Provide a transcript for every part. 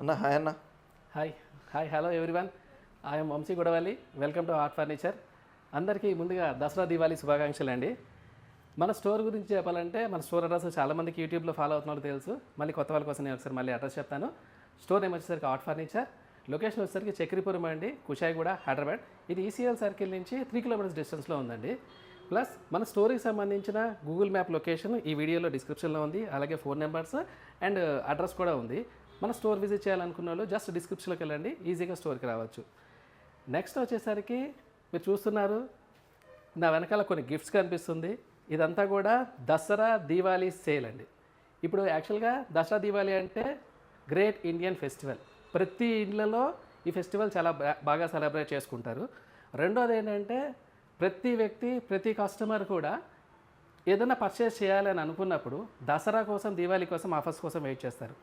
అన్న హాయ్ అన్న. Hi hi hello everyone. I'm Vamshi Godavalli. Welcome to hot furniture అందరికీ ముందుగా దసరా దివాళీ శుభాకాంక్షలు అండి. మన స్టోర్ గురించి చెప్పాలంటే మన స్టోర్ అడ్రస్ చాలామందికి యూట్యూబ్లో ఫాలో అవుతున్నారు తెలుసు. మళ్ళీ కొత్త వాళ్ళ కోసం నేను ఒకసారి మళ్ళీ అడ్రస్ చెప్తాను. స్టోర్ నేమ్ వచ్చేసరికి హాట్ ఫర్నిచర్ లొకేషన్ వచ్చేసరికి చక్రీపురం అండి కుషాయిగూడ హైదరాబాద్. ఇది ఈసీఎల్ సర్కిల్ నుంచి త్రీ కిలోమీటర్స్ డిస్టెన్స్లో ఉందండి. ప్లస్ మన స్టోరీకి సంబంధించిన గూగుల్ మ్యాప్ లొకేషన్ ఈ వీడియోలో డిస్క్రిప్షన్లో ఉంది. అలాగే ఫోన్ నెంబర్స్ అండ్ అడ్రస్ కూడా ఉంది. మన స్టోర్ విజిట్ చేయాలనుకున్న వాళ్ళు జస్ట్ డిస్క్రిప్షన్లోకి వెళ్ళండి. ఈజీగా స్టోర్కి రావచ్చు. నెక్స్ట్ వచ్చేసరికి మీరు చూస్తున్నారు నా వెనకాల కొన్ని గిఫ్ట్స్ కనిపిస్తుంది. ఇదంతా కూడా దసరా దీవాళీ సేల్ అండి. ఇప్పుడు యాక్చువల్గా దసరా దీవాళీ అంటే గ్రేట్ ఇండియన్ ఫెస్టివల్ ప్రతి ఇండ్లలో ఈ ఫెస్టివల్ చాలా బాగా సెలబ్రేట్ చేసుకుంటారు. రెండోది ఏంటంటే ప్రతి వ్యక్తి ప్రతి కస్టమర్ కూడా ఏదైనా పర్చేస్ చేయాలని అనుకున్నప్పుడు దసరా కోసం దీవాళీ కోసం ఆఫర్స్ కోసం వెయిట్ చేస్తారు.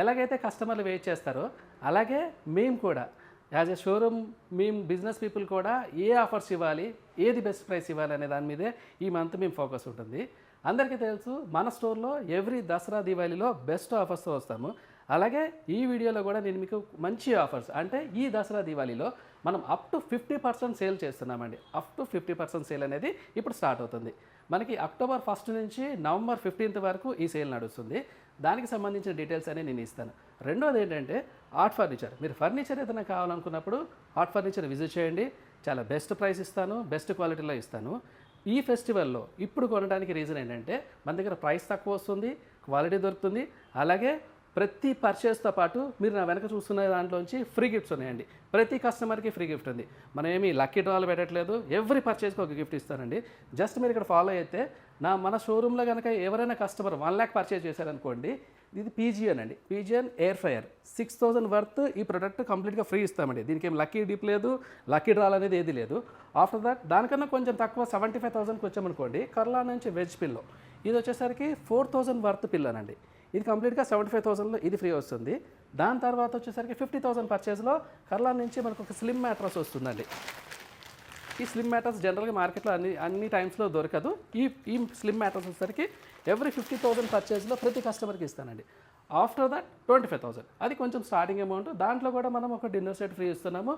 ఎలాగైతే కస్టమర్లు వెయిట్ చేస్తారో అలాగే మేము కూడా యాజ్ ఎ షోరూమ్ మేము బిజినెస్ పీపుల్ కూడా ఏ ఆఫర్స్ ఇవ్వాలి ఏది బెస్ట్ ప్రైస్ ఇవ్వాలి అనే దాని మీదే ఈ మంత్ మేము ఫోకస్ ఉంటుంది. అందరికీ తెలుసు మన స్టోర్లో ఎవ్రీ దసరా దివాళీలో బెస్ట్ ఆఫర్స్తో వస్తాము. అలాగే ఈ వీడియోలో కూడా నేను మీకు మంచి ఆఫర్స్ అంటే ఈ దసరా దివాళీలో మనం up to fifty percent sale చేస్తున్నామండి. Up to fifty percent sale అనేది ఇప్పుడు స్టార్ట్ అవుతుంది. మనకి అక్టోబర్ ఫస్ట్ నుంచి నవంబర్ ఫిఫ్టీన్త్ వరకు ఈ సేల్ నడుస్తుంది. దానికి సంబంధించిన డీటెయిల్స్ అనేవి నేను ఇస్తాను. రెండోది ఏంటంటే ఆర్ట్ ఫర్నిచర్. మీరు ఫర్నిచర్ ఏదైనా కావాలనుకున్నప్పుడు ఆర్ట్ ఫర్నిచర్ విజిట్ చేయండి. చాలా బెస్ట్ ప్రైస్ ఇస్తాను బెస్ట్ క్వాలిటీలో ఇస్తాను. ఈ ఫెస్టివల్లో ఇప్పుడు కొనడానికి రీజన్ ఏంటంటే మన దగ్గర ప్రైస్ తక్కువ వస్తుంది క్వాలిటీ దొరుకుతుంది. అలాగే ప్రతి పర్చేస్తో పాటు మీరు నా వెనక చూస్తున్న దాంట్లోంచి ఫ్రీ గిఫ్ట్స్ ఉన్నాయండి. ప్రతి కస్టమర్కి ఫ్రీ గిఫ్ట్ ఉంది. మనం ఏమి లక్కీ డ్రాలు పెట్టట్లేదు. ఎవ్రీ పర్చేస్కి ఒక గిఫ్ట్ ఇస్తానండి జస్ట్ మీరు ఇక్కడ ఫాలో అయితే నా మన షోరూంలో కనుక ఎవరైనా కస్టమర్ వన్ ల్యాక్ పర్చేజ్ చేశారనుకోండి ఇది పీజియన్ అండి. Pigeon air fryer six thousand worth ఈ ప్రొడక్ట్ కంప్లీట్గా ఫ్రీ ఇస్తామండి. దీనికి ఏం లక్కీ డిప్ లేదు లక్కీ డ్రాల్ అనేది ఏది లేదు. ఆఫ్టర్ దట్ దానికన్నా కొంచెం తక్కువ సెవెంటీ ఫైవ్ థౌసండ్కి వచ్చామనుకోండి కర్లా నుంచి వెజ్ పిల్లో ఇది వచ్చేసరికి ఫోర్ థౌజండ్ వర్త్ పిల్లనండి ఇది కంప్లీట్గా సెవెంటీ ఫైవ్ థౌసండ్లో ఇది ఫ్రీ వస్తుంది. దాని తర్వాత వచ్చేసరికి ఫిఫ్టీ థౌసండ్ పర్చేస్లో కర్లా నుంచి మనకు ఒక స్లిమ్ మ్యాట్రస్ వస్తుందండి. ఈ స్లిమ్ మ్యాటర్స్ జనరల్గా మార్కెట్లో అన్ని అన్ని టైమ్స్లో దొరకదు. ఈ ఈ స్లిమ్ మ్యాటర్స్ వచ్చేసరికి ఎవ్రీ ఫిఫ్టీ థౌసండ్ పర్చేస్లో ప్రతి కస్టమర్కి ఇస్తానండి. After that twenty five thousand. అది కొంచెం స్టార్టింగ్ అమౌంట్. దాంట్లో కూడా మనం ఒక డిన్నర్ సెట్ ఫ్రీ ఇస్తున్నాము.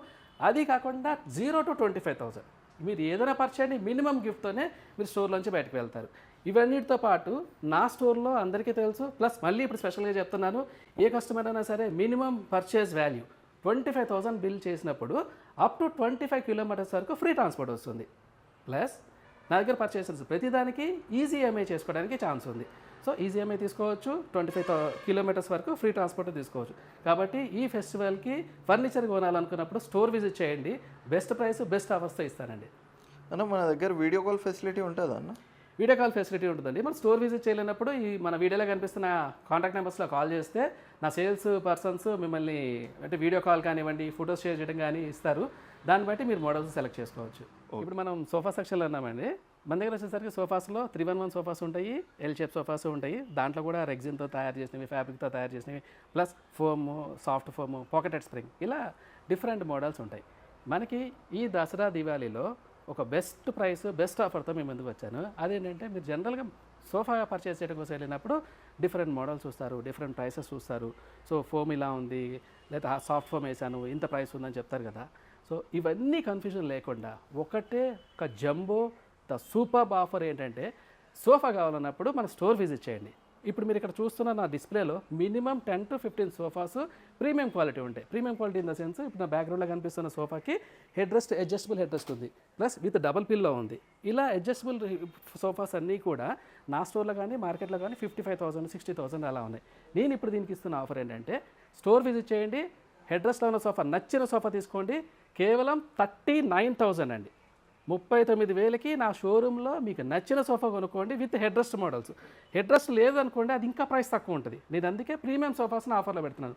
అది కాకుండా zero to twenty five thousand. మీరు ఏదైనా పర్చేయండి మినిమం గిఫ్ట్తోనే మీరు స్టోర్లోంచి బయటకు వెళ్తారు. ఇవన్నిటితో పాటు నా స్టోర్లో అందరికీ తెలుసు. ప్లస్ మళ్ళీ ఇప్పుడు స్పెషల్గా చెప్తున్నాను ఏ కస్టమర్ అయినా సరే minimum purchase value twenty five thousand bill చేసినప్పుడు up to twenty five kilometers వరకు ఫ్రీ ట్రాన్స్పోర్ట్ వస్తుంది. ప్లస్ నా దగ్గర పర్చేస్ ప్రతిదానికి ఈజీ ఎంఐ చేసుకోవడానికి ఛాన్స్ ఉంది. సో ఈజీ ఎంఐ తీసుకోవచ్చు ట్వంటీ ఫైవ్ కిలోమీటర్స్ వరకు ఫ్రీ ట్రాన్స్పోర్ట్ తీసుకోవచ్చు. కాబట్టి ఈ ఫెస్టివల్కి ఫర్నిచర్ కొనాలనుకున్నప్పుడు స్టోర్ విజిట్ చేయండి. బెస్ట్ ప్రైస్ బెస్ట్ ఆఫర్స్తో ఇస్తానండి. అన్న మన దగ్గర వీడియో కాల్ ఫెసిలిటీ ఉంటుందా అన్న? వీడియో కాల్ ఫెసిలిటీ ఉంటుందండి. మన స్టోర్ విజిట్ చేయలేనప్పుడు ఈ మన వీడియోలో కనిపిస్తున్న కాంటాక్ట్ నెంబర్స్లో కాల్ చేస్తే నా సేల్స్ పర్సన్స్ మిమ్మల్ని అంటే వీడియో కాల్ కానివ్వండి ఫొటోస్ షేర్ చేయడం కానీ ఇస్తారు. దాన్ని బట్టి మీరు మోడల్స్ సెలెక్ట్ చేసుకోవచ్చు. ఇప్పుడు మనం సోఫా సెక్షన్లో ఉన్నామండి. మన దగ్గర వచ్చేసరికి సోఫాస్లో త్రీ వన్ వన్ సోఫాస్ ఉంటాయి ఎల్ షేప్ సోఫాస్ ఉంటాయి. దాంట్లో కూడా రెగ్జిన్తో తయారు చేసినవి ఫ్యాబ్రిక్తో తయారు చేసినవి plus foam soft foam pocketed spring ఇలా డిఫరెంట్ మోడల్స్ ఉంటాయి. మనకి ఈ దసరా దివాళీలో ఒక బెస్ట్ ప్రైస్ బెస్ట్ ఆఫర్తో మేము ముందుకు వచ్చాను. అదేంటంటే మీరు జనరల్గా సోఫా పర్చేస్ చేయడం కోసం వెళ్ళినప్పుడు డిఫరెంట్ మోడల్స్ చూస్తారు డిఫరెంట్ ప్రైసెస్ చూస్తారు. సో ఫోమ్ ఇలా ఉంది లేదా సాఫ్ట్ ఫోమ్ వేసాను ఇంత ప్రైస్ ఉందని చెప్తారు కదా. సో ఇవన్నీ కన్ఫ్యూజన్ లేకుండా ఒకటే ఒక జంబో ద సూపర్ ఆఫర్ ఏంటంటే సోఫా కావాలన్నప్పుడు మన స్టోర్ విజిట్ చేయండి. ఇప్పుడు మీరు ఇక్కడ చూస్తున్న నా డిస్ప్లేలో minimum ten to fifteen sofas premium quality ఉంటాయి. Premium quality in the sense ఇప్పుడు నా బ్యాక్గ్రౌండ్లో కనిపిస్తున్న సోఫాకి head rest adjustable head rest ఉంది. ప్లస్ విత్ డబల్ పిల్లో ఉంది. ఇలా అడ్జస్టబుల్ సోఫాస్ అన్నీ కూడా నా స్టోర్లో కానీ మార్కెట్లో కానీ fifty five thousand sixty thousand అలా ఉన్నాయి. నేను ఇప్పుడు దీనికి ఇస్తున్న ఆఫర్ ఏంటంటే స్టోర్ విజిట్ చేయండి. హెడ్ రెస్ట్లో ఉన్న సోఫా నచ్చిన సోఫా తీసుకోండి. కేవలం థర్టీ నైన్ థౌజండ్ అండి. ముప్పై తొమ్మిది వేలకి నా షోరూంలో మీకు నచ్చిన సోఫా కొనుక్కోండి with head rest models. Head rest లేదనుకోండి అది ఇంకా ప్రైస్ తక్కువ ఉంటుంది. నేను అందుకే ప్రీమియం సోఫాస్ని ఆఫర్లో పెడుతున్నాను.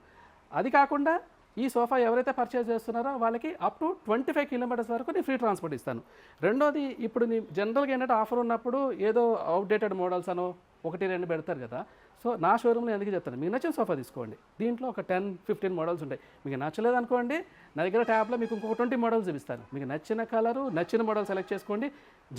అది కాకుండా ఈ సోఫా ఎవరైతే పర్చేజ్ చేస్తున్నారో వాళ్ళకి up to twenty five kilometers వరకు నేను ఫ్రీ ట్రాన్స్పోర్ట్ ఇస్తాను. రెండోది ఇప్పుడు నీ జనరల్గా ఏంటంటే ఆఫర్ ఉన్నప్పుడు ఏదో అవుట్డేటెడ్ మోడల్స్ అనో ఒకటి రెండు పెడతారు కదా సో నా షోరూమ్లో ఎందుకు చెప్తాను? మీకు నచ్చిన సోఫా తీసుకోండి. దీంట్లో ఒక టెన్ ఫిఫ్టీన్ మోడల్స్ ఉంటాయి. మీకు నచ్చలేదు అనుకోండి నా దగ్గర ట్యాబ్లో మీకు ఇంకొక ట్వంటీ మోడల్స్ చూపిస్తాను. మీకు నచ్చిన కలరు నచ్చిన మోడల్ సెలెక్ట్ చేసుకోండి.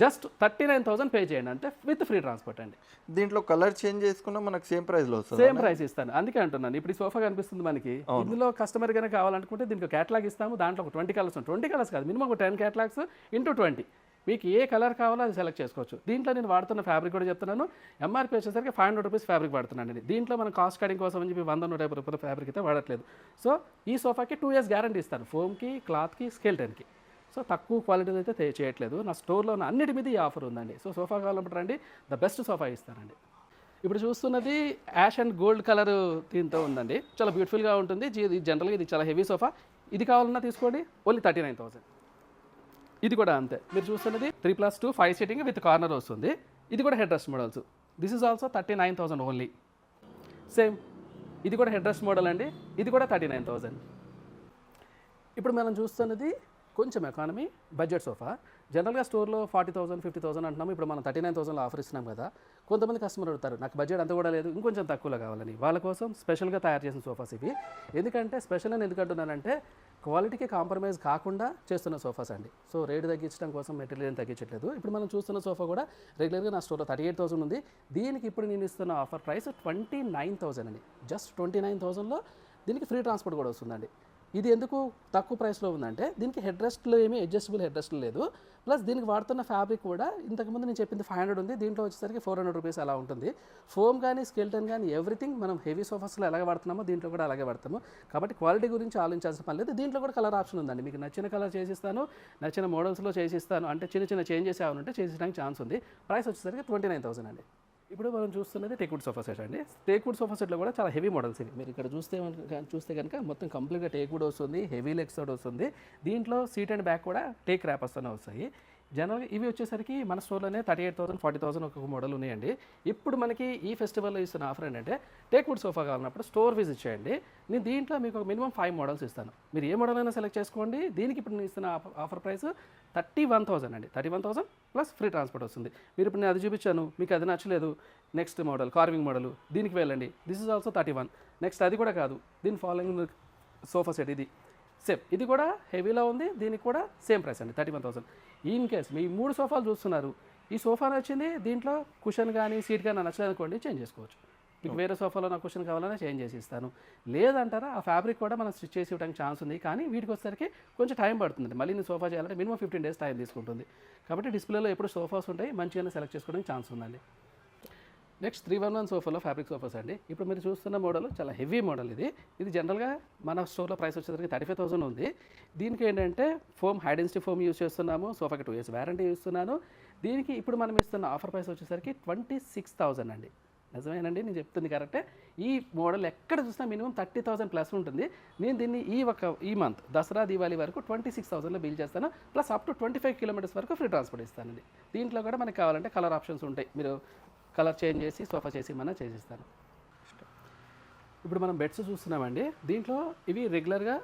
Just thirty nine thousand pay చేయండి. అంటే విత్ ఫ్రీ ట్రాన్స్పోర్ట్ అండి. దీంట్లో కలర్ చేంజ్ చేసుకున్నా మనకు సేమ్ ప్రైస్లో వస్తుంది? సేమ్ ప్రైస్ ఇస్తాను. అందుకే అంటున్నాను ఇప్పుడు ఈ సోఫా కనిపిస్తుంది మనకి. ఇందులో కస్టమర్ కనుక కావాలనుకుంటే దీనికి క్యాటలాగ్ ఇస్తాము. దాంట్లో ఒక ట్వంటీ కలర్స్ ట్వంటీ కలర్స్ కాదు మినిమం ఒక టెన్ క్యాటలాగ్స్ ఇంటూ ట్వంటీ మీకు ఏ కలర్ కావాలో అది సెలెక్ట్ చేసుకోవచ్చు. దీంట్లో నేను వాడుతున్న ఫ్యాబ్రిక్ కూడా చెప్తున్నాను. ఎంఆర్పీ వచ్చేసరికి ఫైవ్ హండ్రెడ్ రూపీస్ ఫ్యాబ్రిక్ వాడుతున్నాను దీంట్లో మనం కాస్ట్ కటింగ్ కోసం అని చెప్పి వంద నూట యాభై రూపాయల ఫ్యాబ్రిక్ అయితే వాడట్లేదు. సో ఈ సోఫాకి టూ ఇయర్స్ గ్యారంటీ ఇస్తాను. ఫోమ్కి క్లాత్కి స్కెల్టన్కి సో తక్కువ క్వాలిటీ అయితే చేయట్లేదు. నా స్టోర్లో ఉన్న అన్నిటి మీద ఈ ఆఫర్ ఉందండి. సో సోఫా కావాలంటే రండి. ద బెస్ట్ సోఫా ఇస్తానండి. ఇప్పుడు చూస్తున్నది యాష్ అండ్ గోల్డ్ కలర్ దీంతో ఉందండి. చాలా బ్యూటిఫుల్గా ఉంటుంది. ఇది జనరల్గా ఇది చాలా హెవీ సోఫా ఇది కావాలన్నా తీసుకోండి. ఓన్లీ థర్టీ నైన్ థౌసండ్ ఇది కూడా అంతే. మీరు చూస్తున్నది three plus two five seating with corner వస్తుంది. ఇది కూడా head rest models this is also thirty nine thousand only same ఇది కూడా హెడ్ రెస్ట్ మోడల్ అండి. ఇది కూడా థర్టీ నైన్ థౌసండ్ ఇప్పుడు మనం చూస్తున్నది కొంచెం ఎకానమీ బడ్జెట్ సోఫా జనరల్గా స్టోర్లో ఫార్టీ థౌసండ్ ఫిఫ్టీ థౌసండ్ అంటున్నాము. ఇప్పుడు మనం థర్టీ నైన్ థౌసండ్లో ఆఫర్ ఇస్తున్నాం కదా. కొంతమంది కస్టమర్ అడుగుతారు నాకు బడ్జెట్ అంత కూడా లేదు ఇంకొంచెం తక్కువలో కావాలని. వాళ్ళ కోసం స్పెషల్గా తయారు చేసిన సోఫాస్ ఇవి. ఎందుకంటే స్పెషల్ అని ఎందుకంటున్నానంటే క్వాలిటీకి కాంప్రమైజ్ కాకుండా చేస్తున్న సోఫాస్ అండి. సో రేట్ తగ్గించడం కోసం మెటీరియల్ తగ్గించట్లేదు. ఇప్పుడు మనం చూస్తున్న సోఫా కూడా రెగ్యులర్గా నా స్టోర్లో థర్టీ ఎయిట్ థౌసండ్ ఉంది. దీనికి ఇప్పుడు నేను ఇస్తున్న offer price twenty nine thousand అండి. జస్ట్ ట్వంటీ నైన్ థౌసండ్లో దీనికి ఫ్రీ ట్రాన్స్పోర్ట్ కూడా వస్తుందండి. ఇది ఎందుకు తక్కువ ప్రైస్లో ఉందంటే దీనికి హెడ్ రెస్ట్లో ఏమీ అడ్జస్టబుల్ హెడ్ రెస్ట్ లేదు. ప్లస్ దీనికి వాడుతున్న ఫ్యాబ్రిక్ కూడా ఇంతకుముందు నేను చెప్పింది ఫైవ్ హండ్రెడ్ ఉంది. దీంట్లో వచ్చేసరికి ఫోర్ హండ్రెడ్ రూపీస్ అలా ఉంటుంది. ఫోమ్ కానీ స్కెల్టన్ కానీ ఎవ్రీథింగ్ మనం హెవీ సోఫాస్లో ఎలాగ వాడుతున్నామో దీంట్లో కూడా అలాగే వాడతాము. కాబట్టి క్వాలిటీ గురించి ఆలోచించాల్సిన పని లేదు. దీంట్లో కూడా కలర్ ఆప్షన్ ఉందండి. మీకు నచ్చిన కలర్ చేసిస్తాను నచ్చిన మోడల్స్లో చేసిస్తాను. అంటే చిన్న చిన్న చేంజెస్ ఏమైనా చేసడానికి ఛాన్స్ ఉంది. ప్రైస్ వచ్చేసరికి ట్వంటీ నైన్ థౌసండ్ అండి. ఇప్పుడు మనం చూస్తున్నది టేక్వుడ్ సోఫా సెట్ అండి. టేక్వుడ్ సోఫా సెట్లో కూడా చాలా హెవీ మోడల్స్ ఇవి. మీరు ఇక్కడ చూస్తే చూస్తే కనుక మొత్తం కంప్లీట్గా టేక్వుడ్ వస్తుంది హెవీ లెగ్స్ తోటి వస్తుంది. దీంట్లో సీట్ అండ్ బ్యాక్ కూడా టేక్ ర్యాపర్స్ అనే వస్తాయి. జనరల్గా ఇవి వచ్చేసరికి మన స్టోర్లోనే thirty eight thousand forty thousand ఒక మోడల్ ఉన్నాయండి. ఇప్పుడు మనకి ఈ ఫెస్టివల్లో ఇస్తున్న ఆఫర్ ఏంటంటే టేక్వుడ్ సోఫా కావాలన్నప్పుడు స్టోర్ విజిట్ చేయండి. నేను దీంట్లో మీకు ఒక మినిమం ఫైవ్ మోడల్స్ ఇస్తాను. మీరు ఏ మోడల్ అయినా సెలెక్ట్ చేసుకోండి. దీనికి ఇప్పుడు నేను ఇస్తున్న offer price thirty one thousand అండి. Thirty one thousand plus free transport వస్తుంది. మీరు ఇప్పుడు నేను అది చూపించాను. మీకు అది నచ్చలేదు. నెక్స్ట్ మోడల్ కార్వింగ్ మోడల్ దీనికి వెళ్ళండి. This is also thirty one. Next అది కూడా కాదు. దీని ఫాలోయింగ్ సోఫా సెట్ ఇది. సేమ్. ఇది కూడా హెవీలో ఉంది. దీనికి కూడా సేమ్ ప్రైస్ అండి. Thirty one thousand. In case మీ మూడు సోఫాలు చూస్తున్నారు. ఈ సోఫా నచ్చింది దీంట్లో కుషన్ కానీ సీట్ కానీ నచ్చలేదు అనుకోండి చేంజ్ చేసుకోవచ్చు. మీకు వేరే సోఫాలో నా క్వశ్చన్ కావాలన్నా చేంజ్ చేసి ఇస్తాను లేదంటారా ఆ ఫ్యాబ్రిక్ కూడా మనం స్టిచ్ చేసి ఇవ్వడానికి ఛాన్స్ ఉంది. కానీ వీటికి వచ్చేసరికి కొంచెం టైం పడుతుంది. మళ్ళీ నేను సోఫా చేయాలంటే మినిమం ఫిఫ్టీన్ డేస్ టైం తీసుకుంటుంది. కాబట్టి డిస్ప్లేలో ఎప్పుడు సోఫాస్ ఉంటాయి మంచిగానే సెలెక్ట్ చేసుకోవడానికి ఛాన్స్ ఉందండి. నెక్స్ట్ త్రీ వన్ వన్ సోఫాలో ఫ్యాబ్రిక్ సోఫాస్ అండి. ఇప్పుడు మీరు చూస్తున్న మోడల్ చాలా హెవీ మోడల్ ఇది. ఇది జనరల్గా మన స్టోర్లో ప్రైస్ వచ్చేసరికి థర్టీ ఫైవ్ థౌసండ్ ఉంది. దీనికి ఏంటంటే foam high density foam use చేస్తున్నాము. సోఫాకి టూ ఇయర్స్ వ్యారంటీ ఇస్తున్నాను. దీనికి ఇప్పుడు మనం ఇస్తున్న ఆఫర్ ప్రైస్ వచ్చేసరికి ట్వంటీ సిక్స్ థౌసండ్ అండి. నిజమేనండి నేను చెప్తుంది కరెక్టే ఈ మోడల్ ఎక్కడ చూసినా మినిమం థర్టీ థౌసండ్ ప్లస్ ఉంటుంది. నేను దీన్ని ఈ ఒక ఈ మంత్ దసరా దీవాళి వరకు ట్వంటీ సిక్స్ థౌసండ్లో బిల్ చేస్తాను. Plus up to twenty five kilometers వరకు ఫ్రీ ట్రాన్స్పోర్ట్ ఇస్తానండి. దీంట్లో కూడా మనకి కావాలంటే కలర్ ఆప్షన్స్ ఉంటాయి. మీరు కలర్ చేంజ్ చేసి సోఫా చేసి మన చేసిస్తాను ఇప్పుడు మనం బెడ్స్ చూస్తున్నామండి. దీంట్లో ఇవి రెగ్యులర్గా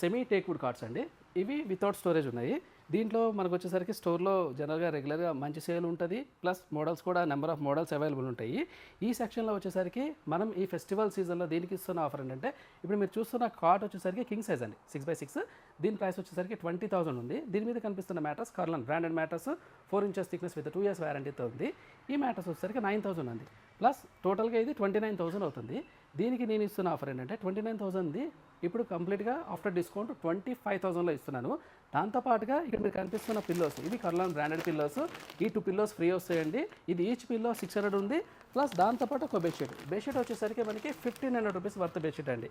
సెమీ టేక్వుడ్ కార్డ్స్ అండి. ఇవి వితౌట్ స్టోరేజ్ ఉన్నాయి. దీంట్లో మనకు వచ్చేసరికి స్టోర్లో జనరల్గా రెగ్యులర్గా మంచి సేల్ ఉంటుంది ప్లస్ మోడల్స్ కూడా నెంబర్ ఆఫ్ మోడల్స్ అవైలబుల్ ఉంటాయి. ఈ సెక్షన్లో వచ్చేసరికి మనం ఈ ఫెస్టివల్ సీజన్లో దీనికి ఇస్తున్న ఆఫర్ ఏంటంటే ఇప్పుడు మీరు చూస్తున్న కార్డ్ వచ్చేసరికి కింగ్ సైజ్ అండి సిక్స్ బై సిక్స్ దీని ప్రైస్ వచ్చేసరికి ట్వంటీ థౌసండ్ ఉంది. దీని మీద కనిపిస్తున్న mattress Kurlon branded mattress four inches thickness with two years వ్యారంటీతో ఉంది. ఈ మ్యాటర్స్ వచ్చేసరికి నైన్ థౌసండ్ ఉంది ప్లస్ టోటల్గా ఇది ట్వంటీ నైన్ థౌసండ్ అవుతుంది. దీనికి నేను ఇస్తున్న ఆఫర్ ఏంటంటే ట్వంటీ నైన్ థౌసండ్ది ఇప్పుడు కంప్లీట్గా ఆఫ్టర్ డిస్కౌంట్ ట్వంటీ ఫైవ్ థౌసండ్లో ఇస్తున్నాను. దాంతోపాటుగా ఇక్కడ మీరు కనిపిస్తున్న పిల్లోస్ ఇది కర్లాన్ బ్రాండెడ్ పిల్లోస్ ఈ టూ పిల్లోస్ ఫ్రీ వస్తాయండి. ఇది ఈచ్ పిల్లో సిక్స్ హండ్రెడ్ ఉంది. ప్లస్ దాంతోపాటు ఒక బెడ్షీట్ బెడ్షీట్ వచ్చేసరికి మనకి fifteen hundred rupees worth bedsheet అండి.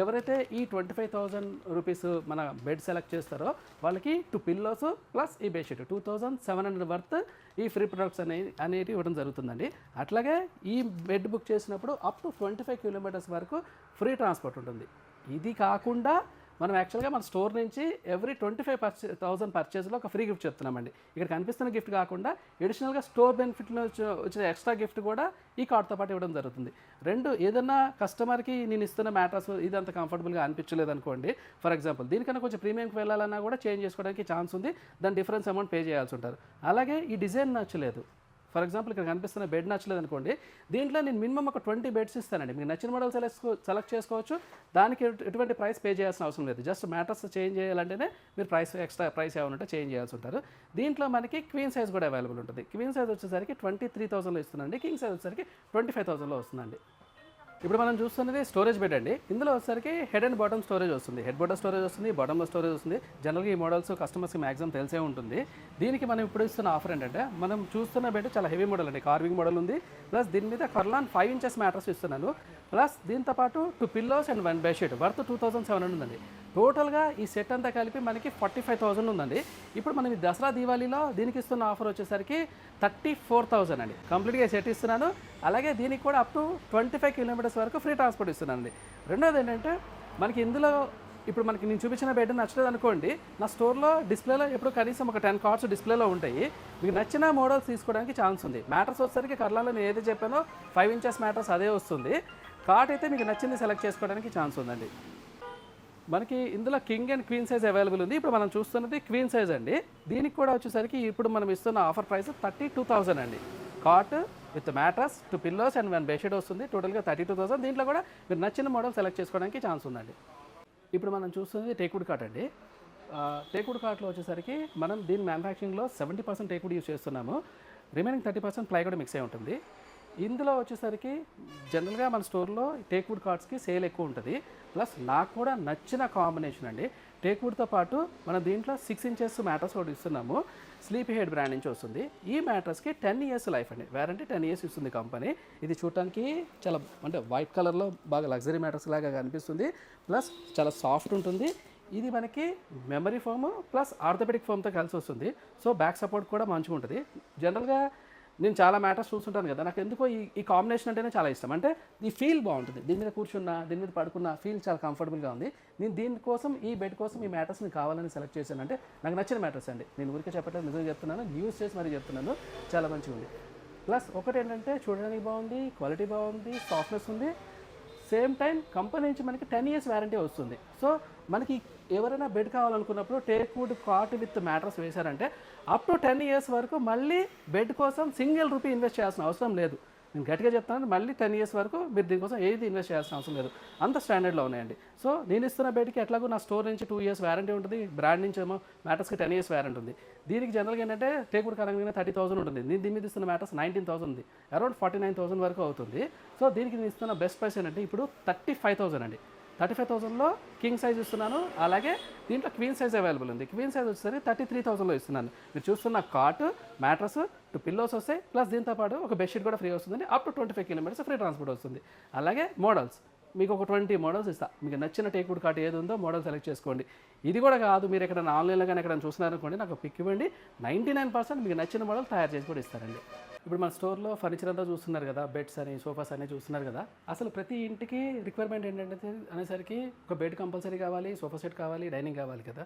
ఎవరైతే ఈ ట్వంటీ ఫైవ్ థౌసండ్ రూపీస్ మన బెడ్ సెలెక్ట్ చేస్తారో వాళ్ళకి టూ పిల్లోస్ ప్లస్ ఈ bedsheet two thousand seven hundred worth ఈ ఫ్రీ ప్రొడక్ట్స్ అనే అనేవి ఇవ్వడం జరుగుతుందండి. అట్లాగే ఈ బెడ్ బుక్ చేసినప్పుడు up to twenty five kilometres వరకు ఫ్రీ ట్రాన్స్పోర్ట్ ఉంటుంది. ఇది కాకుండా మనం యాక్చువల్గా మన స్టోర్ నుంచి every twenty five purchase thousand పర్చేస్లో ఒక ఫ్రీ గిఫ్ట్ చెప్తున్నామండి. ఇక్కడ కనిపిస్తున్న గిఫ్ట్ కాకుండా ఎడిషనల్గా స్టోర్ బెనిఫిట్లో వచ్చిన ఎక్స్ట్రా గిఫ్ట్ కూడా ఈ కార్డ్తో పాటు ఇవ్వడం జరుగుతుంది. రెండు ఏదన్నా కస్టమర్కి నేను ఇస్తున్న మ్యాటర్స్ ఇది అంత కంఫర్టబుల్గా అనిపించలేదు అనుకోండి ఫర్ ఎగ్జాంపుల్ దీనికన్నా కొంచెం ప్రీమియంకి వెళ్ళాలన్నా కూడా చేంజ్ చేసుకోవడానికి ఛాన్స్ ఉంది దాని డిఫరెన్స్ అమౌంట్ పే చేయాల్సి ఉంటారు. అలాగే ఈ డిజైన్ నచ్చలేదు. ఫర్ ఎగ్జాంపుల్ ఇక్కడ కనిపిస్తున్న బెడ్ నచ్చలేదు అనుకోండి దీంట్లో నేను మినిమం ఒక ట్వంటీ బెడ్స్ ఇస్తానండి. మీకు నచ్చిన మోడల్ సెలెక్ట్ సెలెక్ట్ చేసుకోవచ్చు. దానికి ఎటువంటి ప్రైస్ పే చేయాల్సిన అవసరం లేదు. జస్ట్ మ్యాటర్స్ చేంజ్ చేయాలంటేనే మీరు ప్రైస్ ఎక్స్ట్రా ప్రైస్ ఏమైనా ఉంటే చేంజ్ చేయాల్సి ఉంటారు. దీంట్లో మనకి క్వీన్ సైజ్ కూడా అవైలబుల్ ఉంటుంది. క్వీన్ సైజ్ వచ్చేసరికి ట్వంటీ త్రీ థౌసండ్లో ఇస్తుందండి కింగ్ సైజ్ వచ్చేసరికి ట్వంటీ ఫైవ్ థౌసండ్లో వస్తుందండి. ఇప్పుడు మనం చూస్తున్నది స్టోరేజ్ బెడ్ అండి. ఇందులో వచ్చేసరికి హెడ్ అండ్ బాటమ్ స్టోరేజ్ వస్తుంది. హెడ్ బాటమ్ స్టోరేజ్ వస్తుంది బాటమ్ స్టోరేజ్ వస్తుంది. జనరల్గా ఈ మోడల్స్ కస్టమర్స్కి మ్యాక్సిమం తెలిసే ఉంటుంది. దీనికి మనం ఇప్పుడు ఇస్తున్న ఆఫర్ ఏంటంటే మనం చూస్తున్న బెడ్ చాలా హెవీ మోడల్ అండి. కార్వింగ్ మోడల్ ఉంది. ప్లస్ దీని మీద కర్లాన్ ఫైవ్ ఇంచెస్ మ్యాట్రస్ ఇస్తున్నాను. ప్లస్ దీంతో పాటు two pillows and one bedsheet worth two thousand seven hundred ఉందండి. టోటల్గా ఈ సెట్ అంతా కలిపి మనకి ఫార్టీ ఫైవ్ థౌసండ్ ఉందండి. ఇప్పుడు మనం ఈ దసరా దీవాళీలో దీనికి ఇస్తున్న ఆఫర్ వచ్చేసరికి థర్టీ ఫోర్ థౌసండ్ అండి. కంప్లీట్గా సెట్ ఇస్తున్నాను. అలాగే దీనికి కూడా up to twenty five kilometers వరకు ఫ్రీ ట్రాన్స్పోర్ట్ ఇస్తుందండి రెండోది ఏంటంటే మనకి ఇందులో ఇప్పుడు మనకి నేను చూపించిన బెడ్ నచ్చలేదు అనుకోండి నా స్టోర్లో డిస్ప్లేలో ఎప్పుడు కనీసం ఒక టెన్ కార్డ్స్ డిస్ప్లేలో ఉంటాయి. మీకు నచ్చిన మోడల్స్ తీసుకోవడానికి ఛాన్స్ ఉంది. మ్యాటర్స్ వచ్చేసరికి కర్లాలో నేను ఏది చెప్పానో ఫైవ్ ఇంచెస్ మ్యాటర్స్ అదే వస్తుంది. కార్ట్ అయితే మీకు నచ్చింది సెలెక్ట్ చేసుకోవడానికి ఛాన్స్ ఉందండి. మనకి ఇందులో king and queen size available ఉంది. ఇప్పుడు మనం చూస్తున్నది క్వీన్ సైజ్ అండి. దీనికి కూడా వచ్చేసరికి ఇప్పుడు మనం ఇస్తున్న offer price thirty two thousand అండి. Cot with mattress two pillows and one bedsheet వస్తుంది. టోటల్గా థర్టీ టూ థౌసండ్. దీంట్లో కూడా మీరు నచ్చిన మోడల్ సెలెక్ట్ చేసుకోవడానికి ఛాన్స్ ఉందండి. ఇప్పుడు మనం చూస్తుంది టేకుడ్ కాట్ అండి. టేకుడ్ కాట్లో వచ్చేసరికి మనం దీని మ్యానుఫ్యాక్చరింగ్లో సెవెంటీ పర్సెంట్ టేకుడ్ యూస్ చేస్తున్నాము. రిమైనింగ్ థర్టీ పర్సెంట్ ప్లై కూడా మిక్స్ అయి ఉంటుంది. ఇందులో వచ్చేసరికి జనరల్గా మన స్టోర్లో టేక్వుడ్ కార్డ్స్కి సేల్ ఎక్కువ ఉంటుంది. ప్లస్ నాకు కూడా నచ్చిన కాంబినేషన్ అండి. టేక్వుడ్తో పాటు మన దీంట్లో సిక్స్ ఇంచెస్ మ్యాటర్స్ ఒకటి ఇస్తున్నాము. స్లీపీ హెడ్ బ్రాండ్ నుంచి వస్తుంది. ఈ మ్యాటర్స్కి టెన్ ఇయర్స్ లైఫ్ అండి. వారంటీ టెన్ ఇయర్స్ ఇస్తుంది కంపెనీ ఇది చూడటానికి చాలా అంటే వైట్ కలర్లో బాగా లగ్జరీ మ్యాటర్స్ లాగా కనిపిస్తుంది. ప్లస్ చాలా సాఫ్ట్ ఉంటుంది. ఇది మనకి మెమరీ ఫోమ్ ప్లస్ ఆర్థోపెడిక్ ఫోమ్తో కలిసి వస్తుంది. సో బ్యాక్ సపోర్ట్ కూడా మంచిగా ఉంటుంది జనరల్గా నేను చాలా మ్యాటర్స్ చూస్తుంటాను కదా. నాకు ఎందుకో ఈ ఈ కాంబినేషన్ అంటేనే చాలా ఇష్టం. అంటే ఈ ఫీల్ బాగుంటుంది. దీని మీద కూర్చున్నా దీని మీద పడుకున్నా ఫీల్ చాలా కంఫర్టబుల్గా ఉంది. నేను దీనికోసం ఈ బెడ్ కోసం ఈ మ్యాటర్స్ని కావాలని సెలెక్ట్ చేశాను. అంటే నాకు నచ్చిన మ్యాటర్స్ అండి. నేను ఊరికే చెప్పట్లేదు నిజంగా చెప్తున్నాను. యూస్ చేసి మరీ చెప్తున్నాను. చాలా మంచిగా ఉంది ప్లస్ ఒకటి ఏంటంటే చూడడానికి బాగుంది క్వాలిటీ బాగుంది సాఫ్ట్నెస్ ఉంది. సేమ్ టైం కంపెనీ నుంచి మనకి టెన్ ఇయర్స్ వ్యారంటీ వస్తుంది. సో మనకి ఎవరైనా బెడ్ కావాలనుకున్నప్పుడు teak wood cot with mattress వేశారంటే up to ten years వరకు మళ్ళీ బెడ్ కోసం సింగిల్ రూపీ ఇన్వెస్ట్ చేయాల్సిన అవసరం లేదు. నేను గట్టిగా చెప్తాను మళ్ళీ టెన్ ఇయర్స్ వరకు మీరు దీనికోసం ఏది ఇన్వెస్ట్ చేయాల్సిన అవసరం లేదు. అంత స్టాండర్డ్లో ఉన్నాయండి. సో నేను ఇస్తున్న బయటికి ఎట్లాగో నా స్టోర్ నుంచి టూ ఇయర్స్ వ్యారంటీ ఉంటుంది బ్రాండ్ నుంచి ఏమో మ్యాటర్స్కి టెన్ ఇయర్స్ వ్యారంటీ ఉంది. దీనికి జనరల్గా ఏంటంటే టేకుడు కారణంగా థర్టీ థౌసండ్ ఉంటుంది. నేను దీని మీద ఇస్తున్న మ్యాటర్స్ నైన్టీన్ థౌసండ్ ఉంది. అరౌండ్ ఫార్టీ నైన్ థౌసండ్ వరకు అవుతుంది. సో దీనికి నేను ఇస్తున్న బెస్ట్ ప్రైస్ ఏంటంటే ఇప్పుడు థర్టీ ఫైవ్ థౌసండ్ అండి. థర్టీ ఫైవ్ థౌసండ్లో కింగ్ సైజ్ ఇస్తున్నాను. అలాగే దీంట్లో క్వీన్ సైజ్ అవైలబుల్ ఉంది. క్వీన్ సైజ్ వచ్చేసరికి థర్టీ త్రీ థౌసండ్లో ఇస్తున్నాను. మీరు చూస్తున్న కాట్ మ్యాట్రస్ టూ పిల్లోస్ వస్తాయి. ప్లస్ దీంతో పాటు ఒక బెడ్షీట్ కూడా ఫ్రీ వస్తుంది up to twenty five kilometers free transport వస్తుంది. అలాగే మోడల్స్. మీకు ఒక ట్వంటీ మోడల్స్ ఇస్తా. మీకు నచ్చిన టేక్వుడ్ కార్ట్ ఏది ఉందో మోడల్ సెలెక్ట్ చేసుకోండి. ఇది కూడా కాదు మీరు ఎక్కడ ఆన్లైన్లో కానీ ఎక్కడ చూస్తున్నారనుకోండి నాకు పిక్ ఇవ్వండి. నైంటీ నైన్ పర్సెంట్ మీకు నచ్చిన మోడల్ తయారు చేసి కూడా ఇస్తారండి. ఇప్పుడు మన స్టోర్లో ఫర్నిచర్ అంతా చూస్తున్నారు కదా బెడ్స్ అని సోఫాస్ అని చూస్తున్నారు కదా అసలు ప్రతి ఇంటికి రిక్వైర్మెంట్ ఏంటంటే అనేసరికి ఒక బెడ్ కంపల్సరీ కావాలి సోఫా సెట్ కావాలి డైనింగ్ కావాలి కదా.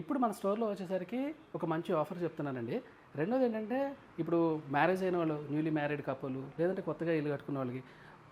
ఇప్పుడు మన స్టోర్లో వచ్చేసరికి ఒక మంచి ఆఫర్ చెప్తున్నానండి. రెండోది ఏంటంటే ఇప్పుడు మ్యారేజ్ అయిన వాళ్ళు న్యూలీ మ్యారీడ్ కప్పులు లేదంటే కొత్తగా ఇల్లు కట్టుకున్న వాళ్ళకి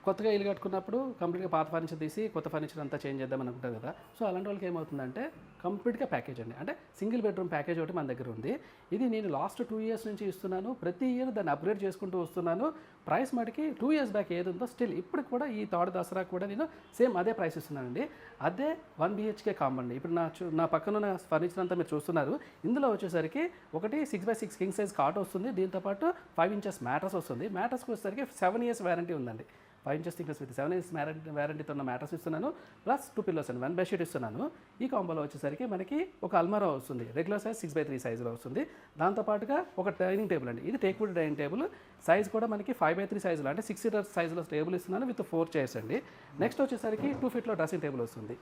కొత్తగా ఇల్లు కట్టుకున్నప్పుడు కంప్లీట్గా పాత ఫర్నిచర్ తీసి కొత్త ఫర్నిచర్ అంతా చేంజ్ చేద్దాం అనుకుంటారు కదా. సో అలాంటి వాళ్ళకి ఏమవుతుందంటే కంప్లీట్గా ప్యాకేజ్ అండి. అంటే సింగిల్ బెడ్రూమ్ ప్యాకేజ్ ఒకటి మన దగ్గర ఉంది. ఇది నేను లాస్ట్ టూ ఇయర్స్ నుంచి ఇస్తున్నాను. ప్రతి ఇయర్ దాన్ని అప్గ్రేడ్ చేసుకుంటూ వస్తున్నాను. ప్రైస్ మటుకి టూ ఇయర్స్ బ్యాక్ ఏది ఉందో స్టిల్ ఇప్పుడు కూడా ఈ థర్డ్ దసరా కూడా నేను సేమ్ అదే ప్రైస్ ఇస్తున్నానండి. అదే వన్ బిహెచ్కే కాంబండి ఇప్పుడు నా చూ నా పక్కన ఉన్న ఫర్నిచర్ అంతా మీరు చూస్తున్నారు. ఇందులో వచ్చేసరికి ఒకటి six by six king size cot వస్తుంది. దీంతోపాటు ఫైవ్ ఇంచెస్ మ్యాటర్స్ వస్తుంది. మ్యాటర్స్కి వచ్చేసరికి సెవెన్ ఇయర్స్ వారంటీ ఉందండి. Five inches thickness with seven years warranty వ్యారంటీతో ఉన్న మ్యాటర్స్ ఇస్తున్నాను plus two pillows and one bedsheet ఇస్తున్నాను. ఈ కాంబోలో వచ్చేసరికి మనకి ఒక అల్మారా వస్తుంది. Regular size six by three సైజులో వస్తుంది. దాంతోపాటుగా ఒక డైనింగ్ టేబుల్ అండి. ఇది టేక్వుడ్ డైనింగ్ టేబుల్ సైజ్ కూడా మనకి ఫైవ్ బై త్రీ సైజులో అంటే సిక్స్ సీటర్ సైజులో టేబుల్ ఇస్తున్నాను విత్ ఫోర్ చైర్స్ అండి. నెక్స్ట్ వచ్చేసరికి టూ ఫీట్లో డ్రెస్సింగ్ టేబుల్ వస్తుంది.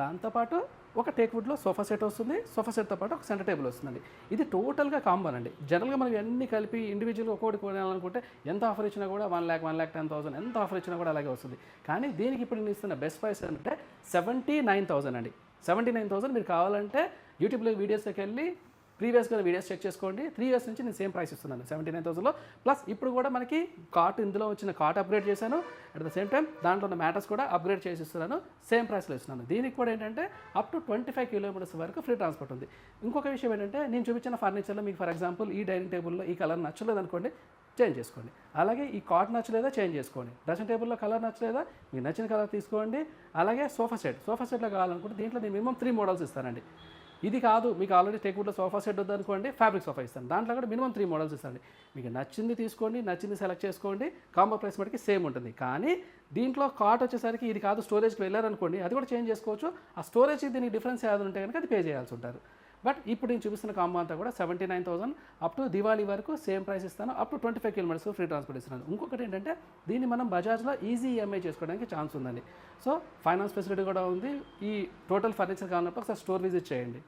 దాంతోపాటు ఒక టేక్వుడ్లో సోఫా సెట్ వస్తుంది సోఫా సెట్తో పాటు ఒక సెంటర్ టేబుల్ వస్తుందండి ఇది టోటల్గా కాంబోన్ అండి. జనరల్గా మనం అన్ని కలిపి ఇండివిజువల్గా ఒక్కొక్కటి కొనాలనుకుంటే ఎంత ఆఫర్ ఇచ్చినా కూడా one lakh one lakh ten thousand ఎంత ఆఫర్ ఇచ్చినా కూడా అలాగే వస్తుంది. కానీ దీనికి ఇప్పుడు నేను ఇస్తున్న బెస్ట్ ప్రైస్ అంటే సెవెంటీ నైన్ థౌసండ్ అండి. సెవెంటీ నైన్ థౌసండ్ మీరు కావాలంటే యూట్యూబ్లో వీడియోస్కి వెళ్ళి ప్రీవియస్గా వీడియోస్ చెక్ చేసుకోండి. త్రీ ఇయర్స్ నుంచి నేను సేమ్ ప్రైస్ ఇస్తున్నాను. సెవెంటీ నైన్ థౌసండ్లో ప్లస్ ఇప్పుడు కూడా మనకి కార్ట్ ఇందులో వచ్చిన కార్ట్ అప్గ్రేడ్ చేశాను. అట్ ద సేమ్ టైం దాంట్లో ఉన్న మ్యాటర్స్ కూడా అప్గ్రేడ్ చేసి ఇస్తున్నాను. సేమ్ ప్రైస్లో ఇస్తున్నాను. దీనికి కూడా ఏంటంటే up to twenty five kilometers వరకు ఫ్రీ ట్రాన్స్పోర్ట్ ఉంది. ఇంకొక విషయం ఏంటంటే నేను చూపించిన ఫర్నిచర్లో మీకు ఫర్ ఎగ్జాంపుల్ ఈ డైనింగ్ టేబుల్లో ఈ కలర్ నచ్చలేదు అనుకోండి చేంజ్ చేసుకోండి. అలాగే ఈ కాట్ నచ్చలేదా చేంజ్ చేసుకోండి. డ్రెస్సింగ్ టేబుల్లో కలర్ నచ్చలేదా మీకు నచ్చిన కలర్ తీసుకోండి. అలాగే సోఫా సెట్ సోఫా సెట్లో కావాలనుకుంటే దీంట్లో నేను మినిమం త్రీ మోడల్స్ ఇస్తానండి. ఇది కాదు మీకు ఆల్రెడీ టేక్వుడ్లో సోఫా సెట్ వద్దనుకోండి ఫ్యాబ్రిక్ సోఫా ఇస్తాను. దాంట్లో కూడా మినిమం త్రీ మోడల్స్ ఇస్తాను. మీకు నచ్చింది తీసుకోండి నచ్చింది సెలెక్ట్ చేసుకోండి కాంబో ప్రైస్ మటుకి సేమ్ ఉంటుంది. కానీ దీంట్లో కాట్ వచ్చేసరికి ఇది కాదు స్టోరేజ్కి వెళ్ళారనుకోండి అది కూడా చేంజ్ చేసుకోవచ్చు. ఆ స్టోరేజ్ దీనికి డిఫరెన్స్ ఏదైనా ఉంటే కనుక అది పే చేయాల్సి ఉంటారు. బట్ ఇప్పుడు నేను చూపిస్తున్న కాంబో అంతా కూడా seventy nine thousand up to Diwali వరకు సేమ్ ప్రైస్ ఇస్తాను up to twenty five kilometers free transport ఇస్తున్నాను. ఇంకొకటి ఏంటంటే దీన్ని మనం బజాజ్లో ఈజీ ఈఎంఐ చేసుకోవడానికి ఛాన్స్ ఉందండి. సో ఫైనాన్స్ ఫెసిలిటీ కూడా ఉంది. ఈ టోటల్ ఫర్నిచర్ కావాలన్నప్పుడు ఒకసారి స్టోర్ విజిట్ చేయండి.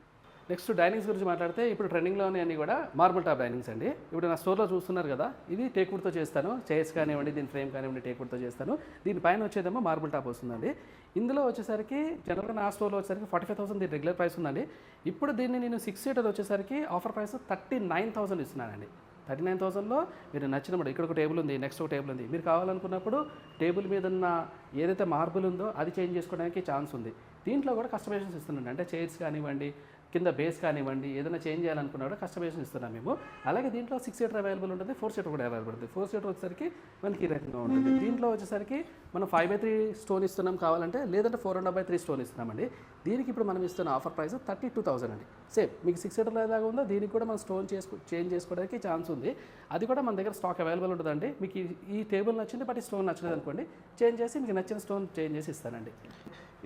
నెక్స్ట్ డైనింగ్స్ గురించి మాట్లాడితే ఇప్పుడు ట్రెండింగ్లో అన్ని కూడా మార్బుల్ టాప్ డైనింగ్స్ అండి. ఇప్పుడు నా స్టోర్లో చూస్తున్నారు కదా ఇది టేక్వుడ్తో చేస్తాను. చైర్స్ కానివ్వండి దీని ఫ్రేమ్ కానివ్వండి టేక్వుడ్తో చేస్తాను. దీనిపైన వచ్చేదేమో మార్బుల్ టాప్ వస్తుందండి. ఇందులో వచ్చేసరికి జనరల్గా నా స్టోర్లో వచ్చేసరికి ఫార్టీ ఫైవ్ థౌసండ్ దీని రెగ్యులర్ ప్రైస్ ఉందండి. ఇప్పుడు దీన్ని నేను సిక్స్ సీటర్ వచ్చేసరికి offer price thirty nine thousand ఇస్తున్నానండి. Thirty nine థౌసండ్లో మీరు నచ్చినప్పుడు ఇక్కడ ఒక టేబుల్ ఉంది నెక్స్ట్ ఒక టేబుల్ ఉంది. మీరు కావాలనుకున్నప్పుడు టేబుల్ మీద ఉన్న ఏదైతే మార్బుల్ ఉందో అది చేంజ్ చేసుకోవడానికి ఛాన్స్ ఉంది. దీంట్లో కూడా కస్టమైజేషన్స్ ఇస్తున్నాండి అంటే చైర్స్ కానివ్వండి కింద బేస్ కానివ్వండి ఏదైనా చేంజ్ చేయాలనుకున్నా కూడా కస్టమైజేషన్ ఇస్తున్నాం మేము. అలాగే దీంట్లో సిక్స్ సీటర్ అవైలబుల్ ఉంటుంది ఫోర్ సీటర్ కూడా అవైలబుల్ ఉంటుంది. ఫోర్ సీటర్ వచ్చేసరికి మనకి ఈ రకంగా ఉంటుంది. దీంట్లో వచ్చేసరికి మనం ఫైవ్ బై త్రీ స్టోన్ ఇస్తున్నాం కావాలంటే లేదంటే four and by three stone ఇస్తున్నామండి. దీనికి ఇప్పుడు మనం ఇస్తున్న offer price thirty two thousand అండి. సేమ్ మీకు సిక్స్ సీటర్లో ఎలాగ ఉందో దీనికి కూడా మనం స్టోన్ చేసుకో చేంజ్ చేసుకోవడానికి ఛాన్స్ ఉంది. అది కూడా మన దగ్గర స్టాక్ అవైలబుల్ ఉంటుందండి. మీకు ఈ- ఈ టేబుల్ నచ్చింది బట్ ఈ స్టోన్ నచ్చలేదు అనుకోండి చేంజ్ చేసి మీకు నచ్చిన స్టోన్ చేంజ్ చేసి ఇస్తానండి.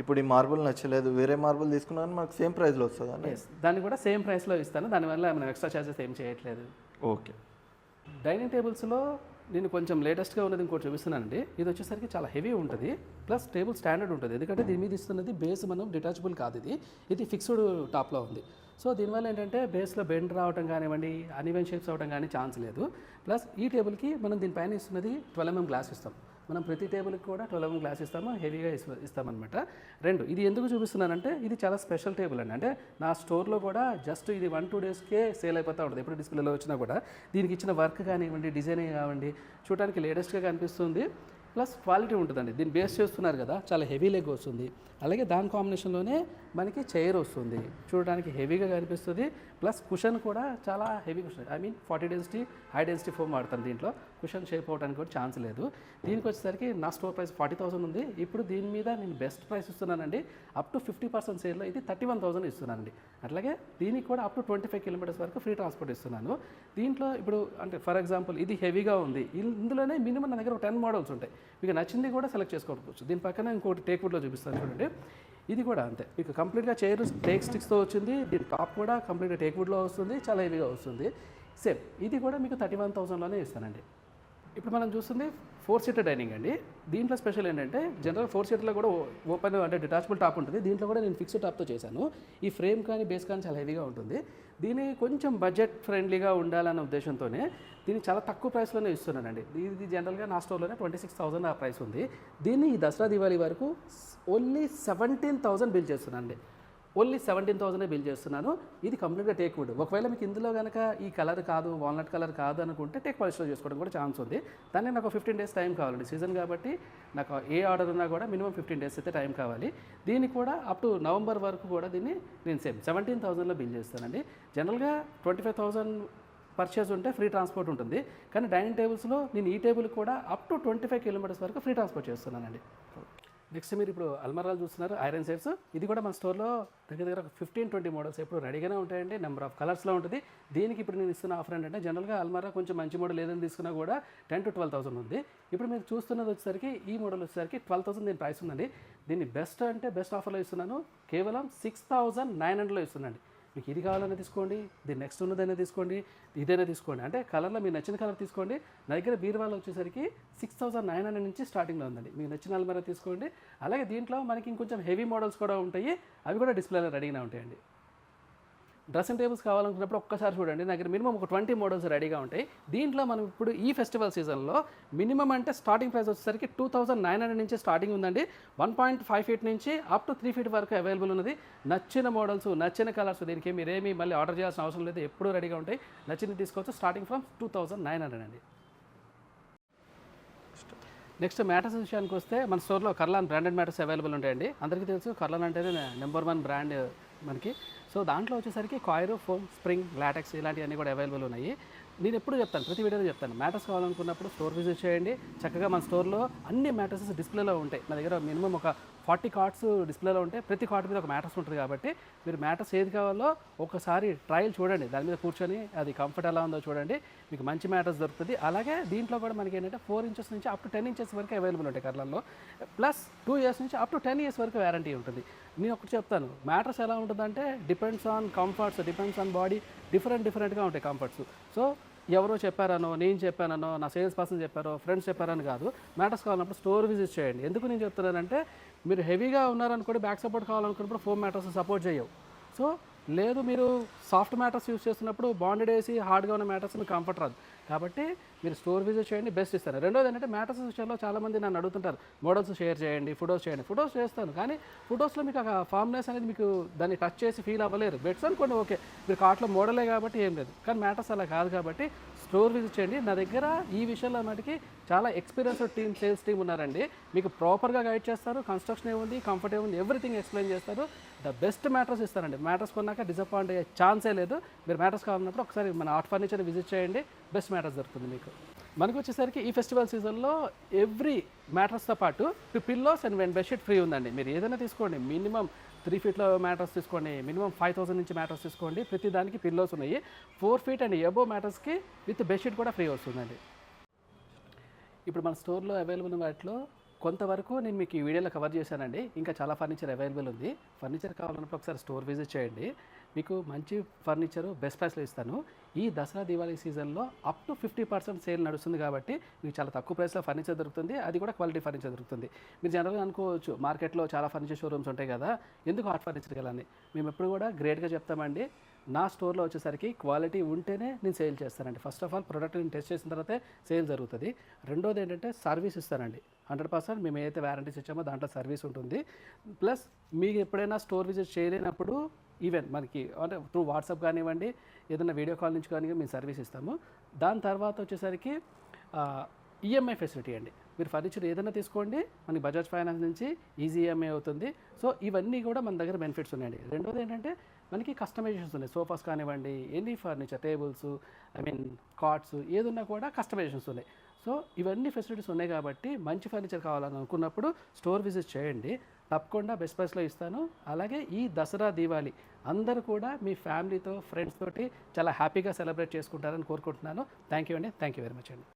ఇప్పుడు ఈ మార్బుల్ నచ్చలేదు వేరే మార్బుల్ తీసుకున్నాను మనకు సేమ్ ప్రైస్లో వస్తుందా ఎస్ దాన్ని కూడా సేమ్ ప్రైస్లో ఇస్తాను దానివల్ల మనం ఎక్స్ట్రా ఛార్జెస్ ఏం చేయట్లేదు. ఓకే. డైనింగ్ టేబుల్స్లో నేను కొంచెం లేటెస్ట్గా ఉన్నది ఇంకోటి చూపిస్తున్నానండి. ఇది వచ్చేసరికి చాలా హెవీ ఉంటుంది ప్లస్ టేబుల్ స్టాండర్డ్ ఉంటుంది. ఎందుకంటే దీని మీద ఇస్తున్నది బేస్ మనం డిటాచబుల్ కాదు ఇది. ఇది ఫిక్స్డ్ టాప్లో ఉంది. సో దీనివల్ల ఏంటంటే బేస్లో బెండ్ రావడం కానివ్వండి అన్ఈవెన్ షేప్స్ అవడం కానీ ఛాన్స్ లేదు. ప్లస్ ఈ టేబుల్కి మనం దీనిపైన ఇస్తున్నది ట్వెల్వ్ ఎంఎం గ్లాస్ ఇస్తాం. మనం ప్రతి టేబుల్కి కూడా ట్వెల్వ్ ఎంఎం గ్లాస్ ఇస్తాము? హెవీగా ఇస్తామన్నమాట. రెండు ఇది ఎందుకు చూపిస్తున్నానంటే ఇది చాలా స్పెషల్ టేబుల్ అండి. అంటే నా స్టోర్లో కూడా జస్ట్ ఇది వన్ టూ డేస్కే సేల్ అయిపోతూ ఉంటుంది. ఎప్పుడు డిస్ప్లేలో వచ్చినా కూడా. దీనికి ఇచ్చిన వర్క్ కానివ్వండి డిజైనింగ్ కానివ్వండి చూడడానికి లేటెస్ట్గా కనిపిస్తుంది. ప్లస్ క్వాలిటీ ఉంటుందండి. దీన్ని బేస్ చేస్తున్నారు కదా చాలా హెవీ లెగ్ వస్తుంది. అలాగే దాని కాంబినేషన్లోనే మనకి చైర్ వస్తుంది. చూడడానికి హెవీగా కనిపిస్తుంది. ప్లస్ కుషన్ కూడా చాలా heavy cushion. I mean forty density high density foam వాడతాను దీంట్లో. కుషన్ షేప్ అవడానికి కూడా ఛాన్స్ లేదు. దీనికి వచ్చేసరికి నా స్టోర్ ప్రైస్ ఫార్టీ థౌసండ్ ఉంది. ఇప్పుడు దీని మీద నేను బెస్ట్ ప్రైస్ ఇస్తున్నానండి. అప్ టు ఫిఫ్టీ పర్సెంట్ సేల్లో ఇది థర్టీ వన్ థౌసండ్ ఇస్తున్నానండి. అట్లాగే దీనికి కూడా up to twenty five kilometers వరకు ఫ్రీ ట్రాన్స్పోర్ట్ ఇస్తున్నాను. దీంట్లో ఇప్పుడు అంటే ఫర్ ఎగ్జాంపుల్ ఇది హెవీగా ఉంది. ఇందులోనే మినిమం నా దగ్గర టెన్ మోడల్స్ ఉంటాయి. మీకు నచ్చింది కూడా సెలెక్ట్ చేసుకోవచ్చు దీని పక్కన ఇంకోటి టేక్వుడ్లో చూపిస్తాను చూడండి. ఇది కూడా అంతే. మీకు కంప్లీట్గా చైర్ టేక్ స్టిక్స్తో వచ్చింది. దీని టాప్ కూడా కంప్లీట్గా టేక్వుడ్లో వస్తుంది. చాలా హెవీగా వస్తుంది. సేమ్. ఇది కూడా మీకు థర్టీ వన్ థౌసండ్లోనే ఇస్తానండి. ఇప్పుడు మనం చూస్తుంది ఫోర్ సీటర్ డైనింగ్ అండి. దీంట్లో స్పెషల్ ఏంటంటే జనరల్ ఫోర్ సీటర్లో కూడా ఓపెన్ అంటే డిటాచబుల్ టాప్ ఉంటుంది. దీంట్లో కూడా నేను ఫిక్స్డ్ టాప్తో చేశాను. ఈ ఫ్రేమ్ కానీ బేస్ కానీ చాలా హెవీగా ఉంటుంది. దీన్ని కొంచెం బడ్జెట్ ఫ్రెండ్లీగా ఉండాలన్న ఉద్దేశంతోనే దీన్ని చాలా తక్కువ ప్రైస్లోనే ఇస్తున్నానండి. ఇది జనరల్గా నా స్టోర్లోనే ట్వంటీ సిక్స్ థౌసండ్ ఆ ప్రైస్ ఉంది. దీన్ని ఈ దసరా దివాళీ వరకు ఓన్లీ సెవెంటీన్ థౌసండ్ బిల్ చేస్తున్నానండి. ఓన్లీ సెవెంటీన్ థౌసండే బిల్ చేస్తున్నాను. ఇది కంప్లీట్గా టేక్ వుడ్. ఒకవేళ మీకు ఇందులో కనుక ఈ కలర్ కాదు వాల్నట్ కలర్ కాదు అనుకుంటే టేక్ పాలిష్లో చేసుకోవడం కూడా ఛాన్స్ ఉంది. దాన్ని నాకు ఫిఫ్టీన్ డేస్ టైం కావాలండి సీజన్ కాబట్టి నాకు ఏ ఆర్డర్ ఉన్నా కూడా మినిమం ఫిఫ్టీన్ డేస్ అయితే టైం కావాలి. దీనికి కూడా అప్ టు నవంబర్ వరకు కూడా దీన్ని నేను సేమ్ సెవెంటీన్ థౌసండ్లో బిల్ చేస్తానండి. జనరల్గా ట్వంటీ ఫైవ్ థౌసండ్ పర్చేజ్ ఉంటే ఫ్రీ ట్రాన్స్పోర్ట్ ఉంటుంది. కానీ డైనింగ్ టేబుల్స్లో నేను ఈ టేబుల్ కూడా up to twenty five kilometers వరకు ఫ్రీ ట్రాన్స్పోర్ట్ చేస్తున్నానండి. నెక్స్ట్ మీరు ఇప్పుడు అల్మరాలు చూస్తున్నారు ఐరన్ సెట్స్. ఇది కూడా మన స్టోర్లో దగ్గర దగ్గర ఒక ఫిఫ్టీన్ ట్వంటీ మోడల్స్ ఎప్పుడు రెడీగానే ఉంటాయండి. నెంబర్ ఆఫ్ కలర్స్లో ఉంటుంది. దీనికి ఇప్పుడు నేను ఇస్తున్న ఆఫర్ ఏంటంటే జనరల్గా అల్మారా కొంచెం మంచి మోడల్ ఏదైనా తీసుకున్నా కూడా టెన్ టు ట్వెల్వ్ థౌసండ్ ఉంది. ఇప్పుడు మీరు చూస్తున్నది వచ్చేసరికి ఈ మోడల్ వచ్చేసరికి ట్వెల్వ్ థౌసండ్ దీని ప్రైస్ ఉందండి. దీన్ని బెస్ట్ అంటే బెస్ట్ ఆఫర్లో ఇస్తున్నాను. కేవలం సిక్స్ థౌసండ్ నైన్ హండ్రెడ్లో ఇస్తుందండి. మీకు ఇది కావాలన్నా తీసుకోండి దీని నెక్స్ట్ ఉన్నదైనా తీసుకోండి ఇదైనా తీసుకోండి. అంటే కలర్లో మీకు నచ్చిన కలర్ తీసుకోండి. నా దగ్గర బీరువాలో వచ్చేసరికి సిక్స్ థౌసండ్ నైన్ హండ్రెడ్ నుంచి స్టార్టింగ్లో ఉందండి. మీకు నచ్చిన అల్మారా తీసుకోండి. అలాగే దీంట్లో మనకి ఇంకొంచెం హెవీ మోడల్స్ కూడా ఉంటాయి. అవి కూడా డిస్ప్లేలో రెడీగా ఉంటాయండి. డ్రెస్సింగ్ టేబుల్స్ కావాలనుకున్నప్పుడు ఒక్కసారి చూడండి. నా దగ్గర మినిమం ఒక ట్వంటీ మోడల్స్ రెడీగా ఉంటాయి. దీంట్లో మనం ఇప్పుడు ఈ ఫెస్టివల్ సీజన్లో మినిమం అంటే స్టార్టింగ్ ప్రైస్ వచ్చేసరికి టూ థౌసండ్ నైన్ హండ్రెడ్ నుంచి స్టార్టింగ్ ఉందండి. వన్ పాయింట్ ఫైవ్ ఫీట్ నుంచి అప్ టు త్రీ ఫీట్ వరకు అవైలబుల్ ఉన్నది. నచ్చిన మోడల్స్ నచ్చిన కలర్స్ దీనికి మీరేమి మళ్ళీ ఆర్డర్ చేయాల్సిన అవసరం లేదు. ఎప్పుడూ రెడీగా ఉంటాయి. నచ్చింది తీసుకోవచ్చు. Starting from two thousand nine hundred అండి. నెక్స్ట్ మ్యాటర్స్ విషయానికి వస్తే మన స్టోర్లో కర్లాన్ బ్రాండెడ్ మ్యాటర్స్ అవైలబుల్ ఉంటాయండి. అందరికీ తెలుసు కర్లాన్ అంటేనే నెంబర్ వన్ బ్రాండ్ మనకి. సో దాంట్లో వచ్చేసరికి కాయిర్ ఫోమ్ స్ప్రింగ్ లాటెక్స్ ఇలాంటివన్నీ కూడా అవైలబుల్ ఉన్నాయి. నేను ఎప్పుడు చెప్తాను ప్రతి వీడియోలో చెప్తాను. మ్యాటర్స్ కావాలనుకున్నప్పుడు స్టోర్ విజిట్ చేయండి. చక్కగా మన స్టోర్లో అన్ని మ్యాటర్స్ డిస్ప్లేలో ఉంటాయి. నా దగ్గర మినిమం ఒక ఫార్టీ కార్డ్స్ డిస్ప్లేలో ఉంటాయి. ప్రతి కార్డ్ మీద ఒక మ్యాటర్స్ ఉంటుంది కాబట్టి మీరు మ్యాటర్స్ ఏది కావాలో ఒకసారి ట్రయల్ చూడండి. దాని మీద కూర్చొని అది కంఫర్ట్ ఎలా ఉందో చూడండి. మీకు మంచి మ్యాటర్స్ దొరుకుతుంది. అలాగే దీంట్లో కూడా మనకి ఏంటంటే ఫోర్ ఇంచెస్ నుంచి అప్ టు టెన్ ఇంచెస్ వరకు అవైలబుల్ ఉంటాయి కర్లల్లో ప్లస్ టూ ఇయర్స్ నుంచి అప్ టు టెన్ ఇయర్స్ వరకు వ్యారంటీ ఉంటుంది. నేను ఒకటి చెప్తాను. మ్యాటర్స్ ఎలా ఉంటుందంటే depends on comforts depends on body different డిఫరెంట్గా ఉంటాయి కంఫర్ట్స్ సో ఎవరో చెప్పారనో నేను చెప్పానో నా సేల్స్ పర్సన్ చెప్పారో ఫ్రెండ్స్ చెప్పారని కాదు. మ్యాటర్స్ కావాలన్నప్పుడు స్టోర్ విజిట్ చేయండి. ఎందుకు నేను చెప్తున్నానంటే మీరు హెవీగా ఉన్నారనుకోండి బ్యాక్ సపోర్ట్ కావాలనుకున్నప్పుడు ఫోమ్ మ్యాటర్స్ సపోర్ట్ చేయవు. సో లేదు మీరు సాఫ్ట్ మ్యాటర్స్ యూస్ చేస్తున్నప్పుడు బాండెడ్ వేసి హార్డ్గా ఉన్న మ్యాటర్స్ మీకు కంఫర్ట్ రాదు. కాబట్టి మీరు స్టోర్ విజిట్ చేయండి బెస్ట్ ఇస్తారు. రెండోది ఏంటంటే మ్యాటర్స్ విషయంలో చాలామంది నన్ను అడుగుతుంటారు మోడల్స్ షేర్ చేయండి ఫొటోస్ చేయండి. ఫొటోస్ చేస్తాను కానీ ఫొటోస్లో మీకు ఆ ఫార్మ్నెస్ అనేది మీకు దాన్ని టచ్ చేసి ఫీల్ అవ్వలేరు. బెడ్స్ అనుకోండి ఓకే మీరు కార్ట్లో మోడలే కాబట్టి ఏం లేదు. కానీ మ్యాటర్స్ అలా కాదు కాబట్టి స్టోర్ విజిట్ చేయండి. నా దగ్గర ఈ విషయంలో మటుకి చాలా ఎక్స్పీరియన్స్డ్ టీమ్ సేల్స్ టీమ్ ఉన్నారండి. మీకు ప్రాపర్గా గైడ్ చేస్తారు కన్స్ట్రక్షన్ ఏముంది కంఫర్ట్ ఏముంది ఎవ్రీథింగ్ ఎక్స్ప్లెయిన్ చేస్తారు. ద బెస్ట్ మ్యాటర్స్ ఇస్తారండి. మ్యాటర్స్ కొన్నాక డిసప్పాయింట్ అయ్యే ఛాన్సే లేదు. మీరు మ్యాటర్స్ కావాలన్నప్పుడు ఒకసారి మన ఆర్ట్ ఫర్నిచర్ విజిట్ చేయండి. బెస్ట్ మ్యాటర్స్ దొరుకుతుంది మీకు. మనకు వచ్చేసరికి ఈ ఫెస్టివల్ సీజన్లో ఎవ్రీ మ్యాటర్స్తో పాటు two pillows and one bedsheet free ఉందండి. మీరు ఏదైనా తీసుకోండి. మినిమం త్రీ ఫీట్లో మ్యాటర్స్ తీసుకోండి. మినిమం ఫైవ్ థౌసండ్ నుంచి మ్యాటర్స్ తీసుకోండి. ప్రతి దానికి పిల్లోస్ ఉన్నాయి. ఫోర్ ఫీట్ అండ్ ఎబో మ్యాటర్స్కి విత్ బెడ్షీట్ కూడా ఫ్రీ వస్తుందండి. ఇప్పుడు మన స్టోర్లో అవైలబుల్ ఉన్న వాటిలో కొంతవరకు నేను మీకు ఈ వీడియోలో కవర్ చేశానండి. ఇంకా చాలా ఫర్నిచర్ అవైలబుల్ ఉంది. ఫర్నిచర్ కావాలన్నప్పుడు ఒకసారి స్టోర్ విజిట్ చేయండి. మీకు మంచి ఫర్నిచర్ బెస్ట్ ప్రైస్లో ఇస్తాను. ఈ దసరా దివాళీ సీజన్లో up to fifty percent sale నడుస్తుంది కాబట్టి మీకు చాలా తక్కువ ప్రైస్లో ఫర్నిచర్ దొరుకుతుంది. అది కూడా క్వాలిటీ ఫర్నిచర్ దొరుకుతుంది. మీరు జనరల్గా అనుకోవచ్చు మార్కెట్లో చాలా ఫర్నిచర్ షోరూమ్స్ ఉంటాయి కదా. ఎందుకు హాట్ ఫర్నిచర్కి అని మేము ఎప్పుడు కూడా గ్రేట్గా చెప్తామండి. నా స్టోర్లో వచ్చేసరికి క్వాలిటీ ఉంటేనే నేను సేల్ చేస్తానండి. ఫస్ట్ ఆఫ్ ఆల్ ప్రోడక్ట్ నేను టెస్ట్ చేసిన తర్వాతే సేల్ జరుగుతుంది. రెండోది ఏంటంటే సర్వీస్ ఇస్తానండి. హండ్రెడ్ పర్సెంట్ మేము ఏదైతే వ్యారంటీస్ ఇచ్చామో దాంట్లో సర్వీస్ ఉంటుంది. ప్లస్ మీకు ఎప్పుడైనా స్టోర్ విజిట్ చేయలేనప్పుడు ఈవెన్ మనకి అంటే త్రూ వాట్సాప్ కానివ్వండి ఏదైనా వీడియో కాల్ నుంచి కానీ మేము సర్వీస్ ఇస్తాము. దాని తర్వాత వచ్చేసరికి ఈఎంఐ ఫెసిలిటీ అండి. మీరు ఫర్నిచర్ ఏదైనా తీసుకోండి మనకి బజాజ్ ఫైనాన్స్ నుంచి ఈజీ ఈఎంఐ అవుతుంది. సో ఇవన్నీ కూడా మన దగ్గర బెనిఫిట్స్ ఉన్నాయండి. రెండోది ఏంటంటే మనకి కస్టమైజేషన్స్ ఉన్నాయి. సోఫాస్ కానివ్వండి any furniture tables I mean cards ఏదున్నా కూడా కస్టమైజేషన్స్ ఉన్నాయి. సో ఇవన్నీ ఫెసిలిటీస్ ఉన్నాయి కాబట్టి మంచి ఫర్నిచర్ కావాలని అనుకున్నప్పుడు స్టోర్ విజిట్ చేయండి. తప్పకుండా బెస్ట్ ప్రైస్లో ఇస్తాను. అలాగే ఈ దసరా దీవాలి అందరూ కూడా మీ ఫ్యామిలీతో ఫ్రెండ్స్ తోటి చాలా హ్యాపీగా సెలబ్రేట్ చేసుకుంటారని కోరుకుంటున్నాను. థ్యాంక్ యూ అండి. థ్యాంక్ యూ వెరీ మచ్ అండి.